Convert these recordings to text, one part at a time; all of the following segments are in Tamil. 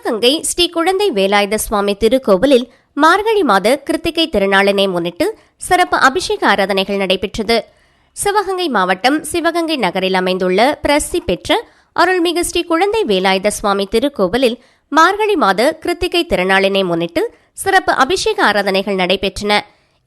சிவகங்கை ஸ்ரீ குழந்தை வேலாயுத சுவாமி திருக்கோவிலில் மார்கழி மாத கிருத்திகை திருநாளினை முன்னிட்டு சிறப்பு அபிஷேக ஆராதனைகள் நடைபெற்றது. சிவகங்கை மாவட்டம் சிவகங்கை நகரில் அமைந்துள்ள பிரசித்தி பெற்ற அருள்மிகு ஸ்ரீ குழந்தை வேலாயுத சுவாமி திருக்கோவிலில் மார்கழி மாத கிருத்திகை திருநாளினை முன்னிட்டு சிறப்பு அபிஷேக ஆராதனைகள் நடைபெற்றன.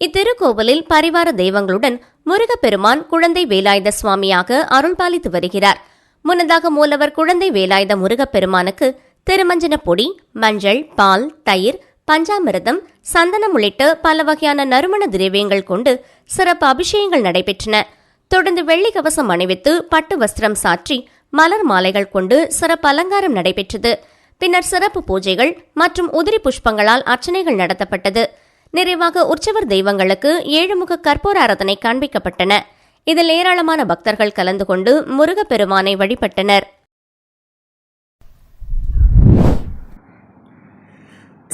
இத்திருக்கோவிலில் பரிவார தெய்வங்களுடன் முருகப்பெருமான் குழந்தை வேலாயுத சுவாமியாக அருள்பாலித்து வருகிறார். முன்னதாக மூலவர் குழந்தை வேலாயுத முருகப்பெருமானுக்கு திருமஞ்சன பொடி மஞ்சள் பால் தயிர் பஞ்சாமிரதம் சந்தனம் உள்ளிட்ட பல வகையான நறுமண திரவியங்கள் கொண்டு சிறப்பு அபிஷேகங்கள் நடைபெற்றன. தொடர்ந்து வெள்ளி கவசம் அணிவித்து பட்டு வஸ்திரம் சாற்றி மலர் மாலைகள் கொண்டு சிறப்பு அலங்காரம் நடைபெற்றது. பின்னர் சிறப்பு பூஜைகள் மற்றும் உதிரி புஷ்பங்களால் அர்ச்சனைகள் நடத்தப்பட்டது. நிறைவாக உற்சவர் தெய்வங்களுக்கு ஏழுமுக கற்பூர ஆராதனை காண்பிக்கப்பட்டன. இதில் ஏராளமான பக்தர்கள் கலந்து கொண்டு முருகப்பெருமானை வழிபட்டனர்.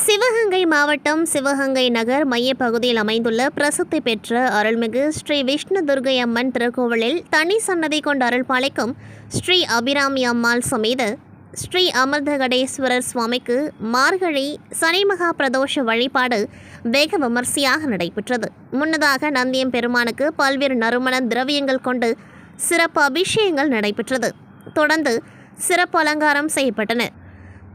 சிவகங்கை மாவட்டம் சிவகங்கை நகர் மையப்பகுதியில் அமைந்துள்ள பிரசித்தி பெற்ற அருள்மிகு ஸ்ரீ விஷ்ணு துர்கை அம்மன் திருக்கோவிலில் தனி சன்னதி கொண்ட அருள்பாளைக்கும் ஸ்ரீ அபிராமி அம்மாள் சமேத ஸ்ரீ அமிர்தகடேஸ்வரர் சுவாமிக்கு மார்கழி சனி மகா பிரதோஷ வழிபாடு வெகு விமர்சையாக நடைபெற்றது. முன்னதாக நந்தியம் பெருமானுக்கு பல்வேறு நறுமண திரவியங்கள் கொண்டு சிறப்பு அபிஷேகங்கள் நடைபெற்றது. தொடர்ந்து சிறப்பு அலங்காரம் செய்யப்பட்டன.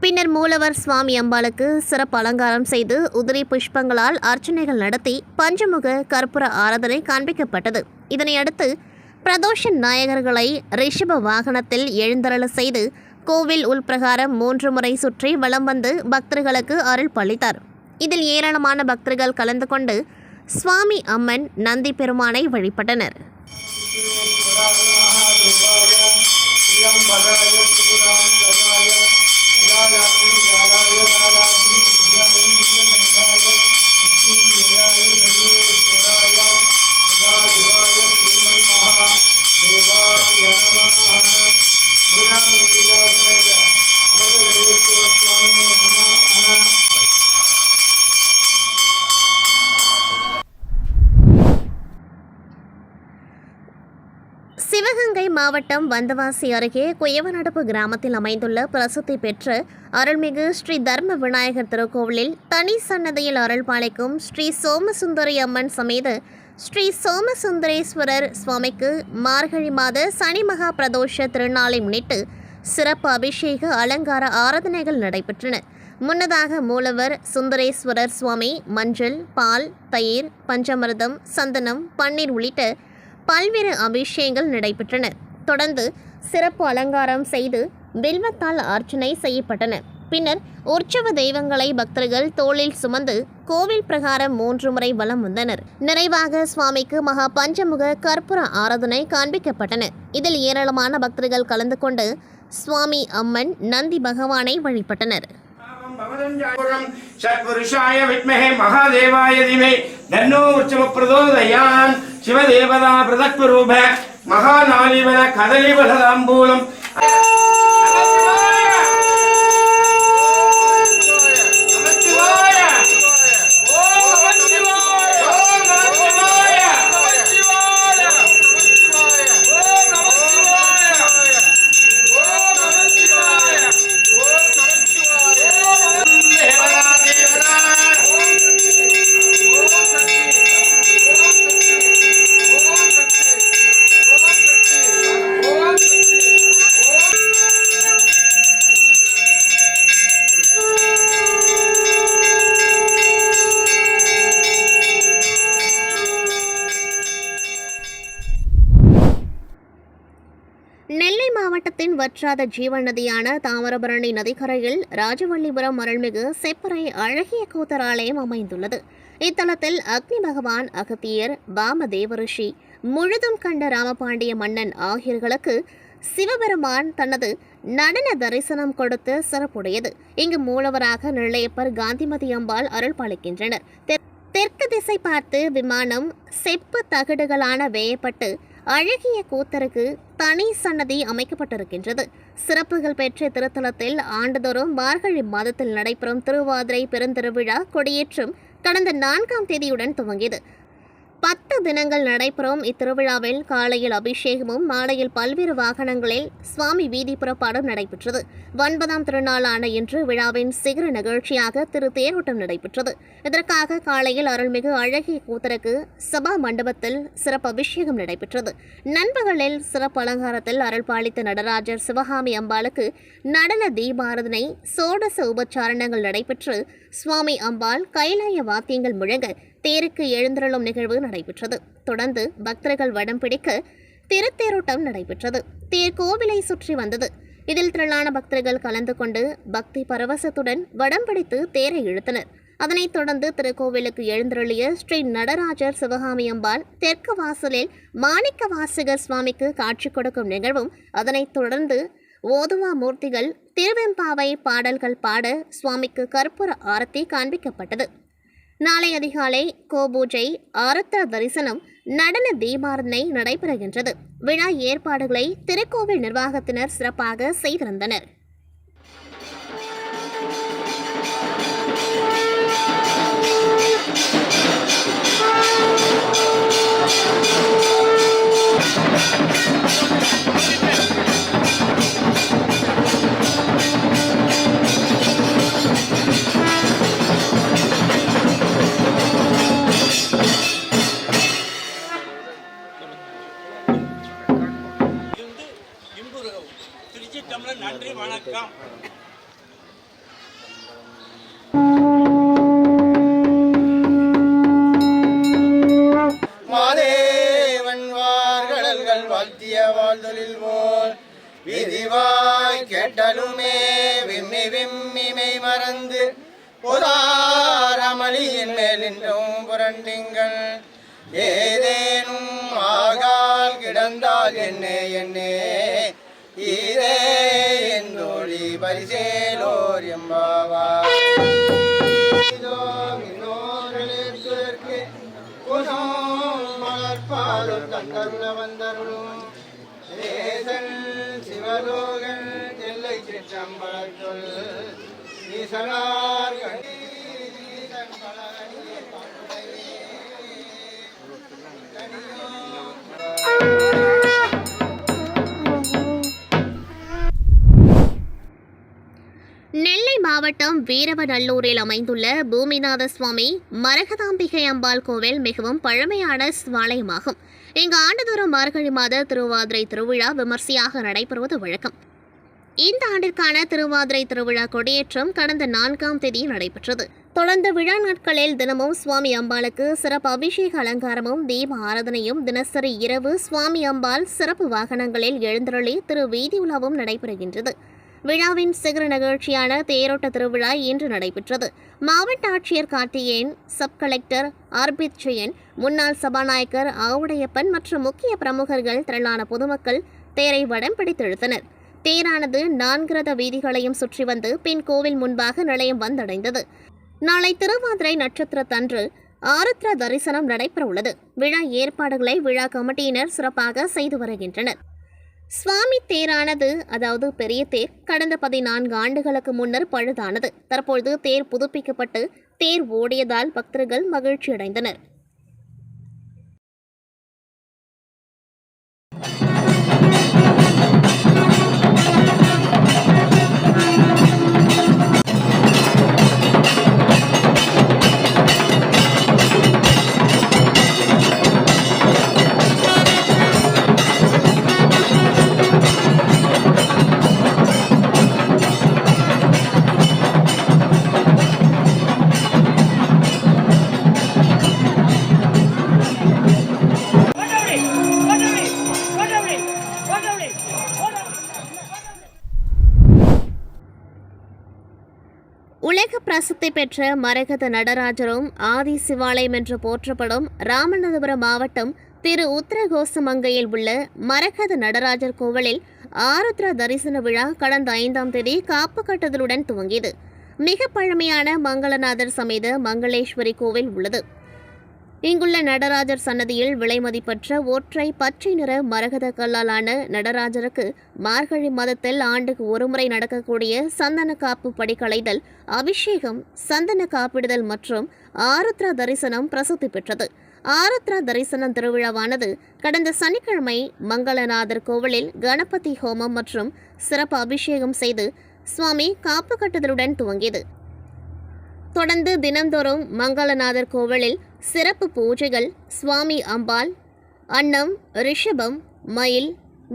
பின்னர் மூலவர் சுவாமி அம்பாளுக்கு சிறப்பு அலங்காரம் செய்து உதிரி புஷ்பங்களால் அர்ச்சனைகள் நடத்தி பஞ்சமுக கற்பூர ஆராதனை காண்பிக்கப்பட்டது. இதனையடுத்து பிரதோஷ நாயகர்களை ரிஷப வாகனத்தில் எழுந்தருள செய்து கோவில் உள்பிரகாரம் மூன்று முறை சுற்றி வலம் வந்து பக்தர்களுக்கு அருள் பளித்தார். இதில் ஏராளமான பக்தர்கள் கலந்து கொண்டு சுவாமி அம்மன் நந்தி பெருமானை வழிபட்டனர். மாவட்டம் வந்தவாசி அருகே குயவநடப்பு கிராமத்தில் அமைந்துள்ள பிரசித்தி பெற்ற அருள்மிகு ஸ்ரீ தர்ம விநாயகர் திருக்கோவிலில் தனி சன்னதியில் அருள்பாளைக்கும் ஸ்ரீ சோமசுந்தரி அம்மன் சமேத ஸ்ரீ சோமசுந்தரேஸ்வரர் சுவாமிக்கு மார்கழி மாத சனி மகா பிரதோஷ திருநாளை முன்னிட்டு சிறப்பு அபிஷேக அலங்கார ஆராதனைகள் நடைபெற்றன. முன்னதாக மூலவர் சுந்தரேஸ்வரர் சுவாமி மஞ்சள் பால் தயிர் பஞ்சமிர்தம் சந்தனம் பன்னீர் உள்ளிட்ட பல்வேறு அபிஷேகங்கள் நடைபெற்றன. தொடர்ந்து சிறப்பு அலங்காரம் செய்து வில்வத்தால் அர்ச்சனை செய்யப்பட்டன. பின்னர் உற்சவ தெய்வங்களை பக்தர்கள் தோளில் சுமந்து கோவில் பிரகாரம் மூன்று முறை வலம் வந்தனர். நிறைவாக சுவாமிக்கு மகா பஞ்சமுக கற்பூர ஆராதனை காண்பிக்கப்பட்டன. இதில் ஏராளமான பக்தர்கள் கலந்து கொண்டு சுவாமி அம்மன் நந்தி பகவானை வழிபட்டனர். சத்புருஷாய வித்மஹே மகாதேவாய தன்னோ உற்சவ பிரதோதயான். சிவதேவதா பிரதத்வரூப மகாநாளிவன கதலிவலதாம்பூலம் மாவட்டத்தின் வற்றாத ஜீவன் நதியான தாமிரபரணி நதிக்கரையில் ராஜவள்ளிபுரம் அருள்மிகு செப்பறை அழகிய கூத்தர் ஆலயம் அமைந்துள்ளது. இத்தலத்தில் அக்னி பகவான் அகத்தியர் பாம தேவரிஷி முழுதும் கண்ட ராமபாண்டிய மன்னன் ஆகியோர்களுக்கு சிவபெருமான் தனது நடன தரிசனம் கொடுத்து சிறப்புடையது. இங்கு மூலவராக நெல்லையப்பர் காந்திமதி அம்பாள் அருள் பாலிக்கின்றனர் தெற்கு திசை பார்த்து விமானம் செப்பு தகடுகளான வேயப்பட்டு அழகிய கூத்தருக்கு தனி சன்னதி அமைக்கப்பட்டிருக்கின்றது. சிறப்புகள் பெற்ற திருத்தலத்தில் ஆண்டுதோறும் மார்கழி மாதத்தில் நடைபெறும் திருவாதிரை பெருந்திருவிழா கொடியேற்றம் கடந்த நான்காம் தேதியுடன் துவங்கியது. பத்து தினங்கள் நடைபெறும் இத்திருவிழாவில் காலையில் அபிஷேகமும் மாலையில் பல்வேறு வாகனங்களில் சுவாமி வீதி புறப்பாடும் நடைபெற்றது. ஒன்பதாம் திருநாளான இன்று விழாவின் சிகர நிகழ்ச்சியாக திரு தேரோட்டம் நடைபெற்றது. இதற்காக காலையில் அருள்மிகு அழகிய கூத்தருக்கு சபா மண்டபத்தில் சிறப்பு அபிஷேகம் நடைபெற்றது. நண்பகலில் சிறப்பு அலங்காரத்தில் அருள் பாலித்த நடராஜர் சிவகாமி அம்பாளுக்கு நடன தீபாரதனை சோடச உபச்சாரணங்கள் நடைபெற்று சுவாமி அம்பாள் கைலாய வாத்தியங்கள் முழங்க தேருக்கு எழுந்தருளும் நிகழ்வு நடைபெற்றது. தொடர்ந்து பக்தர்கள் வடம் பிடிக்க திருத்தேரோட்டம் நடைபெற்றது. தேர் கோவிலை சுற்றி வந்தது. இதில் திரளான பக்தர்கள் கலந்து கொண்டு பக்தி பரவசத்துடன் வடம் பிடித்து தேரை இழுத்தனர். அதனைத் தொடர்ந்து திருக்கோவிலுக்கு எழுந்தருளிய ஸ்ரீ நடராஜர் சிவகாமி அம்பாள் தெற்கு வாசலில் மாணிக்க வாசகர் சுவாமிக்கு காட்சி கொடுக்கும் நிகழ்வும் அதனைத் தொடர்ந்து ஓதுவா மூர்த்திகள் திருவெம்பாவை பாடல்கள் பாட சுவாமிக்கு கற்பூர ஆரத்தி காண்பிக்கப்பட்டது. நாளை அதிகாலை கோபூஜை ஆரத்த தரிசனம் நடன தீபாரதனை நடைபெறுகின்றது. விழா ஏற்பாடுகளை திருக்கோவில் நிர்வாகத்தினர் சிறப்பாக செய்திருந்தனர். இருந்து பொதாரமளியின் மேலின்றும் புரண்டிங்கள். ஏதேனும் ஆகால் கிடந்தால் என்னே என்னே. ஈரே எந்தோழி பரிசேலோர் எம்பாவா இதோ இன்னோர்களுக்கு மலர்பாலும் தந்தருள வந்தருளும். சிவலோகன் எல்லை சிற்றம்பலர் ஈசனார் கண்டி மாவட்டம் வீரவநல்லூரில் அமைந்துள்ள பூமிநாத சுவாமி மரகதாம்பிகை அம்பாள் கோவில் மிகவும் பழமையான ஸ்வாலயமாகும் இங்கு ஆண்டுதோறும் மார்கழி மாத திருவாதிரை திருவிழா விமர்சையாக நடைபெறுவது வழக்கம். இந்த ஆண்டிற்கான திருவாதிரை திருவிழா கொடியேற்றம் கடந்த நான்காம் தேதி நடைபெற்றது. தொடர்ந்து விழா நாட்களில் தினமும் சுவாமி அம்பாளுக்கு சிறப்பு அபிஷேக அலங்காரமும் தீப ஆராதனையும் தினசரி இரவு சுவாமி அம்பாள் சிறப்பு வாகனங்களில் எழுந்தருளி திரு வீதி உலாவும் நடைபெறுகின்றது. விழாவின் சிகர நிகழ்ச்சியான தேரோட்ட திருவிழா இன்று நடைபெற்றது. மாவட்ட ஆட்சியர் கார்த்திகேயன் சப் கலெக்டர் ஆர்பித் ஜெயன் முன்னாள் சபாநாயகர் ஆவுடையப்பன் மற்றும் முக்கிய பிரமுகர்கள் திரளான பொதுமக்கள் தேரை வடம் பிடித்தெழுத்தனர். தேரானது நான்கு ரத வீதிகளையும் சுற்றி வந்து பின் கோவில் முன்பாக நிலையம் வந்தடைந்தது. நாளை திருவாதிரை நட்சத்திரத்தன்று ஆருத்ர தரிசனம் நடைபெறவுள்ளது. விழா ஏற்பாடுகளை விழா கமிட்டியினர் சிறப்பாக செய்து வருகின்றனர். சுவாமி தேரானது அதாவது பெரிய தேர் கடந்த பதினான்கு ஆண்டுகளுக்கு முன்னர் பழுதானது. தற்பொழுது தேர் புதுப்பிக்கப்பட்டு தேர் ஓடியதால் பக்தர்கள் மகிழ்ச்சியடைந்தனர். பிரசித்தி பெற்ற மரகத நடராஜரும் ஆதி சிவாலயம் என்று போற்றப்படும் ராமநாதபுரம் மாவட்டம் திரு உத்தரகோசமங்கையில் உள்ள மரகத நடராஜர் கோவிலில் ஆருத்ரா தரிசன விழா கடந்த ஐந்தாம் தேதி காப்பு கட்டுதலுடன் துவங்கியது. மிக பழமையான மங்களநாதர் சமேத மங்களேஸ்வரி கோவில் உள்ளது. இங்குள்ள நடராஜர் சன்னதியில் விலைமதிப்பற்ற ஒற்றை பச்சை நிற மரகத கல்லாலான நடராஜருக்கு மார்கழி மாதத்தில் ஆண்டுக்கு ஒருமுறை நடக்கக்கூடிய சந்தன காப்பு படிக்கலைதல் அபிஷேகம் சந்தன காப்பிடுதல் மற்றும் ஆருத்ரா தரிசனம் பிரசித்தி பெற்றது. ஆருத்ரா தரிசனம் திருவிழாவானது கடந்த சனிக்கிழமை மங்களநாதர் கோவிலில் கணபதி ஹோமம் மற்றும் சிறப்பு அபிஷேகம் செய்து சுவாமி காப்பு கட்டுதலுடன் துவங்கியது. தொடர்ந்து தினந்தோறும் மங்களநாதர் கோவிலில் சிறப்பு பூஜைகள் சுவாமி அம்பாள் அன்னம் ரிஷபம் மயில்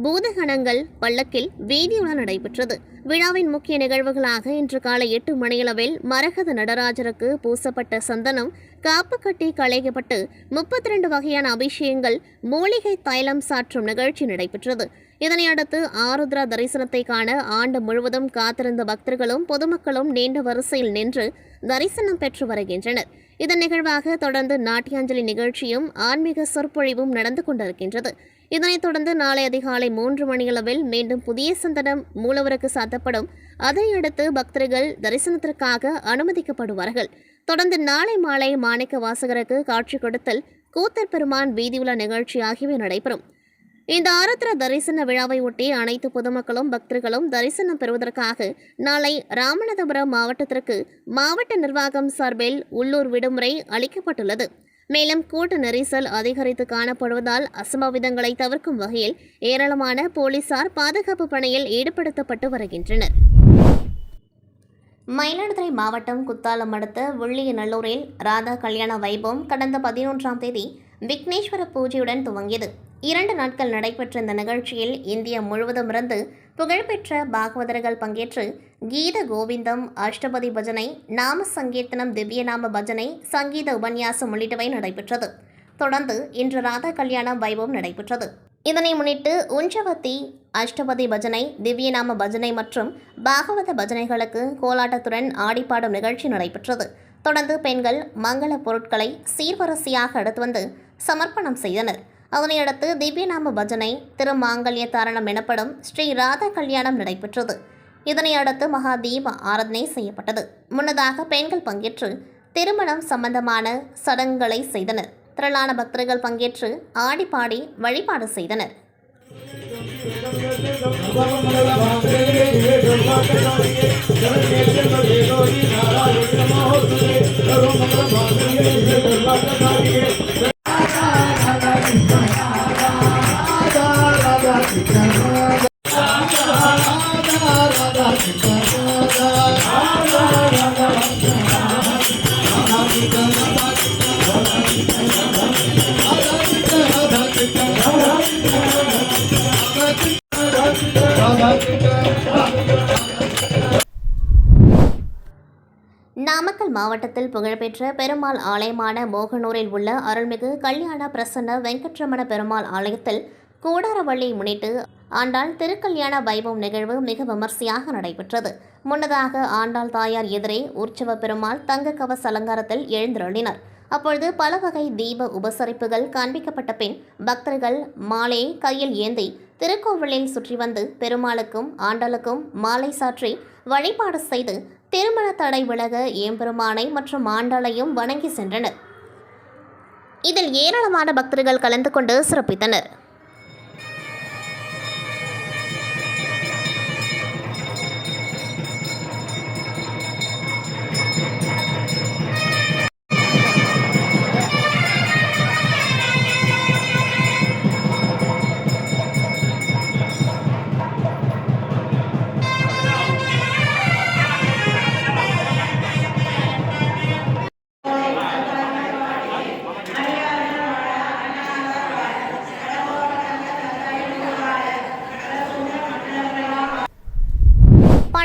பூதகணங்கள் பல்லக்கில் வீதியுடன் நடைபெற்றது. விழாவின் முக்கிய நிகழ்வுகளாக இன்று காலை எட்டு மணியளவில் மரகத நடராஜருக்கு பூசப்பட்ட சந்தனம் காப்பு கட்டி களையப்பட்டு முப்பத்தி ரெண்டு வகையான அபிஷேகங்கள் மூலிகை தைலம் சாற்றும் நிகழ்ச்சி நடைபெற்றது. இதனையடுத்து ஆருத்ரா தரிசனத்தை காண ஆண்டு முழுவதும் காத்திருந்த பக்தர்களும் பொதுமக்களும் நீண்ட வரிசையில் நின்று தரிசனம் பெற்று வருகின்றனர். இதன் நிகழ்வாக தொடர்ந்து நாட்டியாஞ்சலி நிகழ்ச்சியும் ஆன்மீக சொற்பொழிவும் நடந்து கொண்டிருக்கின்றது. இதனைத் தொடர்ந்து நாளை அதிகாலை மூன்று மணியளவில் மீண்டும் புதிய சந்தனம் மூலவருக்கு சாத்தப்படும். அதையடுத்து பக்தர்கள் தரிசனத்திற்காக அனுமதிக்கப்படுவார்கள். தொடர்ந்து நாளை மாலை மாணிக்க வாசகருக்கு காட்சி கொடுத்தல் கூத்தர் பெருமான் வீதியுலா நிகழ்ச்சி ஆகியவை நடைபெறும். இந்த ஆருத்ர தரிசன விழாவை ஒட்டி அனைத்து பொதுமக்களும் பக்தர்களும் தரிசனம் பெறுவதற்காக நாளை ராமநாதபுரம் மாவட்டத்திற்கு மாவட்ட நிர்வாகம் சார்பில் உள்ளூர் விடுமுறை அளிக்கப்பட்டுள்ளது. மேலும் கூட்ட நெரிசல் அதிகரித்து காணப்படுவதால் அசம்பாவிதங்களை தவிர்க்கும் வகையில் ஏராளமான போலீசார் பாதுகாப்பு பணியில் ஈடுபடுத்தப்பட்டு வருகின்றனர். மயிலாடுதுறை மாவட்டம் குத்தாலம் அடுத்த வெள்ளியநல்லூரில் ராதா கல்யாண வைபவம் கடந்த பதினொன்றாம் தேதி விக்னேஸ்வர பூஜையுடன் துவங்கியது. இரண்டு நாட்கள் நடைபெற்ற இந்த நிகழ்ச்சியில் இந்தியா முழுவதும் இருந்து புகழ்பெற்ற பாகவதர்கள் பங்கேற்று கீத கோவிந்தம் அஷ்டபதி பஜனை நாம சங்கீர்த்தனம் திவ்யநாம பஜனை சங்கீத உபன்யாசம் உள்ளிட்டவை நடைபெற்றது. தொடர்ந்து இன்று ராதா கல்யாணம் வைபவம் நடைபெற்றது. இதனை முன்னிட்டு உஞ்சவத்தி அஷ்டபதி பஜனை திவ்யநாம பஜனை மற்றும் பாகவத பஜனைகளுக்கு கோலாட்டத்துடன் ஆடிப்பாடும் நிகழ்ச்சி நடைபெற்றது. தொடர்ந்து பெண்கள் மங்கள பொருட்களை சீர்வரிசையாக எடுத்து வந்து சமர்ப்பணம் செய்தனர். அதனையடுத்து திவ்யநாம பஜனை திருமாங்கல்ய தாரணம் எனப்படும் ஸ்ரீ ராதா கல்யாணம் நடைபெற்றது. இதனை அடுத்து மகா தீப ஆராதனை செய்யப்பட்டது. முன்னதாக பெண்கள் பங்கேற்று திருமணம் சம்பந்தமான சடங்குகளை செய்தனர். திரளான பக்தர்கள் பங்கேற்று ஆடி பாடி வழிபாடு செய்தனர். நாமக்கல் மாவட்டத்தில் புகழ்பெற்ற பெருமாள் ஆலயமான மோகனூரில் உள்ள அருள்மிகு கல்யாண பிரசன்ன வெங்கட்ரமண பெருமாள் ஆலயத்தில் கூடாரவள்ளி முன்னிட்டு ஆண்டாள் திருக்கல்யாண வைபவம் நிகழ்வு மிக விமர்சையாக நடைபெற்றது. முன்னதாக ஆண்டாள் தாயார் எதிரே உற்சவ பெருமாள் தங்க கவச அலங்காரத்தில் எழுந்தருளினார் அப்பொழுது பல வகை தீப உபசரிப்புகள் காண்பிக்கப்பட்ட பின் பக்தர்கள் மாலையை கையில் ஏந்தி திருக்கோவிலில் சுற்றி வந்து பெருமாளுக்கும் ஆண்டாளுக்கும் மாலை சாற்றி வழிபாடு செய்து திருமண தடை விலக ஏம்பெருமானை மற்றும் ஆண்டாளையும் வணங்கி சென்றனர். இதில் ஏராளமான பக்தர்கள் கலந்து கொண்டு சிறப்பித்தனர்.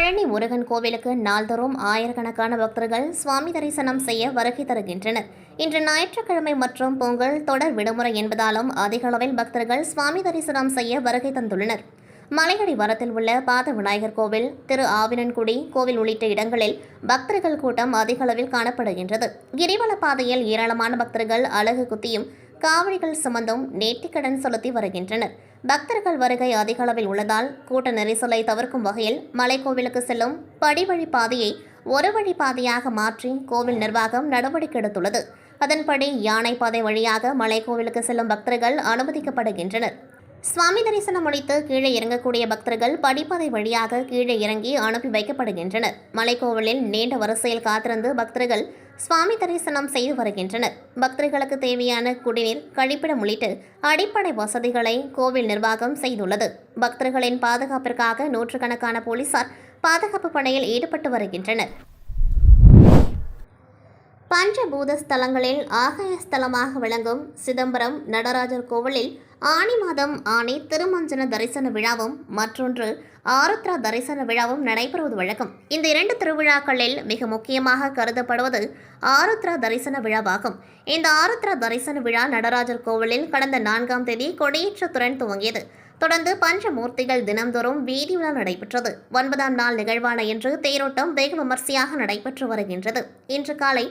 பழனி முருகன் கோவிலுக்கு நாள்தோறும் ஆயிரக்கணக்கான பக்தர்கள் சுவாமி தரிசனம் செய்ய வருகை தருகின்றனர். இன்று ஞாயிற்றுக்கிழமை மற்றும் பொங்கல் தொடர் விடுமுறை என்பதாலும் அதிக அளவில் பக்தர்கள் சுவாமி தரிசனம் செய்ய வருகை தந்துள்ளனர். மலையடி வரத்தில் உள்ள பாத விநாயகர் கோவில் திரு ஆவினன்குடி கோவில் உள்ளிட்ட இடங்களில் பக்தர்கள் கூட்டம் அதிக அளவில் காணப்படுகின்றது. கிரிவல பாதையில் ஏராளமான பக்தர்கள் அழகு குத்தியும் காவடிகள் சுமந்தும் நேர்த்திக்கடன் செலுத்தி வருகின்றனர். பக்தர்கள் வருகை அதிக அளவில் உள்ளதால் கூட்ட நெரிசலை தவிர்க்கும் வகையில் மலைக்கோவிலுக்கு செல்லும் படிவழி பாதையை ஒரு வழி பாதையாக மாற்றி கோவில் நிர்வாகம் நடவடிக்கை எடுத்துள்ளது. அதன்படி யானை பாதை வழியாக மலைக்கோவிலுக்கு செல்லும் பக்தர்கள் அனுமதிக்கப்படுகின்றனர். சுவாமி தரிசனம் முடித்து கீழே இறங்கக்கூடிய பக்தர்கள் படிப்பதை வழியாக கீழே இறங்கி அனுப்பி வைக்கப்படுகின்றனர். மலைக்கோவிலில் நீண்ட வரிசையில் காத்திருந்து பக்தர்கள் சுவாமி தரிசனம் செய்து வருகின்றனர். பக்தர்களுக்கு தேவையான குடிநீர் கழிப்பிடம் உள்ளிட்ட அடிப்படை வசதிகளை கோவில் நிர்வாகம் செய்துள்ளது. பக்தர்களின் பாதுகாப்பிற்காக நூற்றுக்கணக்கான போலீசார் பாதுகாப்பு பணியில் ஈடுபட்டு வருகின்றனர். பஞ்சபூத ஸ்தலங்களில் ஆகாய ஸ்தலமாக விளங்கும் சிதம்பரம் நடராஜர் கோவிலில் ஆனி மாதம் ஆணி திருமஞ்சன தரிசன விழாவும் மற்றொன்று ஆருத்ரா தரிசன விழாவும் நடைபெறுவது வழக்கம். இந்த இரண்டு திருவிழாக்களில் மிக முக்கியமாக கருதப்படுவது ஆருத்ரா தரிசன விழாவாகும். இந்த ஆருத்ரா தரிசன விழா நடராஜர் கோவிலில் கடந்த நான்காம் தேதி கொடியேற்றத்துடன் துவங்கியது. தொடர்ந்து பஞ்சமூர்த்திகள் தினந்தோறும் வீதி உலா நடைபெற்றது. ஒன்பதாம் நாள் நிகழ்வான இன்று தேரோட்டம் வெகு விமர்சையாக நடைபெற்று வருகின்றது. இன்று காலை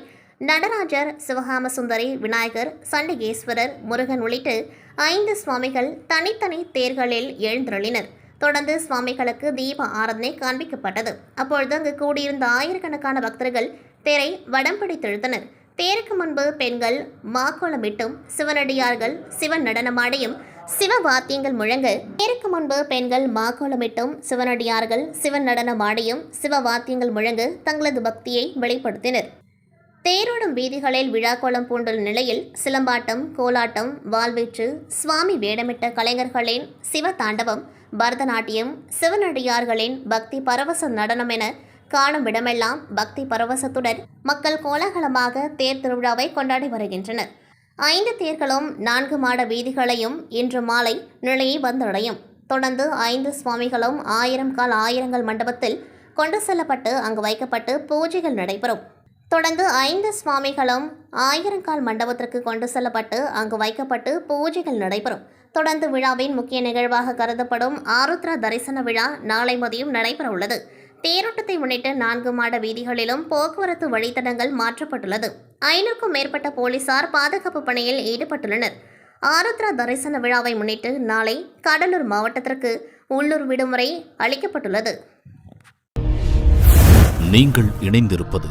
நடராஜர் சிவகாம சுந்தரி விநாயகர் சண்டிகேஸ்வரர் முருகன் உள்ளிட்டு ஐந்து சுவாமிகள் தனித்தனி தேர்களில் எழுந்தருளினர். தொடர்ந்து சுவாமிகளுக்கு தீப ஆராதனை காண்பிக்கப்பட்டது. அப்பொழுது அங்கு கூடியிருந்த ஆயிரக்கணக்கான பக்தர்கள் தேரை வடம் பிடித்தெழுத்தனர் தேருக்கு முன்பு பெண்கள் மாக்கோளமிட்டும் சிவனடியார்கள் சிவன் நடனமாடியும் சிவ வாத்தியங்கள் முழங்க தேருக்கு முன்பு பெண்கள் மாக்கோளமிட்டும் சிவனடியார்கள் சிவன் நடனமாடியும் சிவ வாத்தியங்கள் முழங்க தங்களது பக்தியை வெளிப்படுத்தினர். தேரோடும் வீதிகளில் விழாக்கோலம் பூண்டுள்ள நிலையில் சிலம்பாட்டம் கோலாட்டம் வாள்வீச்சு சுவாமி வேடமிட்ட கலைஞர்களின் சிவ தாண்டவம் பரதநாட்டியம் சிவனடியார்களின் பக்தி பரவச நடனம் என காணும் இடமெல்லாம் பக்தி பரவசத்துடன் மக்கள் கோலாகலமாக தேர் திருவிழாவை கொண்டாடி வருகின்றனர். ஐந்து தேர்களும் நான்கு மாட வீதிகளையும் இன்று மாலை நிலையை வந்தடையும். தொடர்ந்து ஐந்து சுவாமிகளும் ஆயிரம் கால் ஆயிரங்கள் மண்டபத்தில் கொண்டு செல்லப்பட்டு அங்கு வைக்கப்பட்டு பூஜைகள் நடைபெறும். தொடர்ந்து ஐந்து சுவாமிகளும் ஆயிரங்கால் மண்டபத்திற்கு கொண்டு செல்லப்பட்டு அங்கு வைக்கப்பட்டு பூஜைகள் நடைபெறும். தொடர்ந்து விழாவின் முக்கிய நிகழ்வாக கருதப்படும் ஆருத்ரா தரிசன விழா நாளை மதியம் நடைபெற உள்ளது தேரோட்டத்தை முன்னிட்டு நான்கு மாட வீதிகளிலும் போக்குவரத்து வழித்தடங்கள் மாற்றப்பட்டுள்ளது. ஐநூறுக்கும் மேற்பட்ட போலீசார் பாதுகாப்பு பணியில் ஈடுபட்டுள்ளனர். ஆருத்ரா தரிசன விழாவை முன்னிட்டு நாளை கடலூர் மாவட்டத்திற்கு உள்ளூர் விடுமுறை அளிக்கப்பட்டுள்ளது. நீங்கள் இணைந்திருப்பது